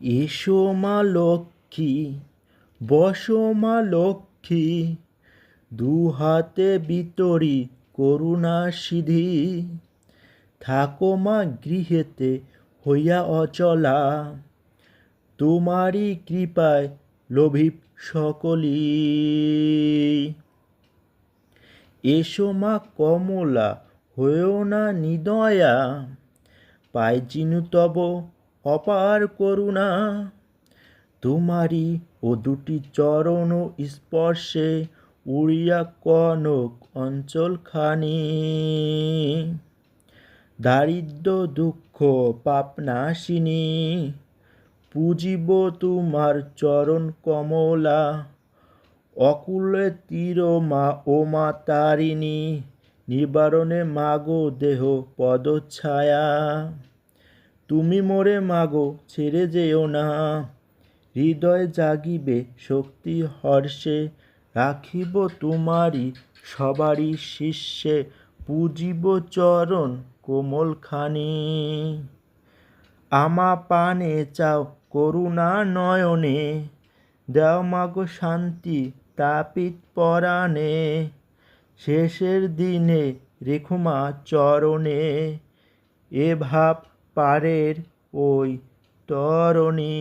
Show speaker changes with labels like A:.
A: এসো মা লক্ষ্মী, বসো মা লক্ষ্মী, দু হাতে বিতরি করুণা সিধি। থাকো মা গৃহেতে হইয়া অচলা, তোমারই কৃপায় লোভিব সকলি। এসো মা কমলা, হয়েও না নিদয়া পাই চিনু তব অপার করুণা। তোমারই ও দুটি চরণ স্পর্শে উড়িয়া কনক অঞ্চলখানি। দারিদ্র দুঃখ পাপ নাশিনী, পুজিব তোমার চরণ কমলা। অকুলে তীর মা ও মা তারিণী, নিবারণে মাগো দেহ পদছায়া। তুমি মোরে মাগো, ছেড়ে যেও না। হৃদয় জাগিবে শক্তি হর্ষে, রাখিব তোমারই সবারই শিষ্যে, পুজিব চরণ কোমলখানি। আমা পানে চাও করুণা নয়নে, দাও মাগো শান্তি তাপিত পরাণে। শেষের দিনে রেখুমা চরণে, এ ভাব পারের ওই তরণী।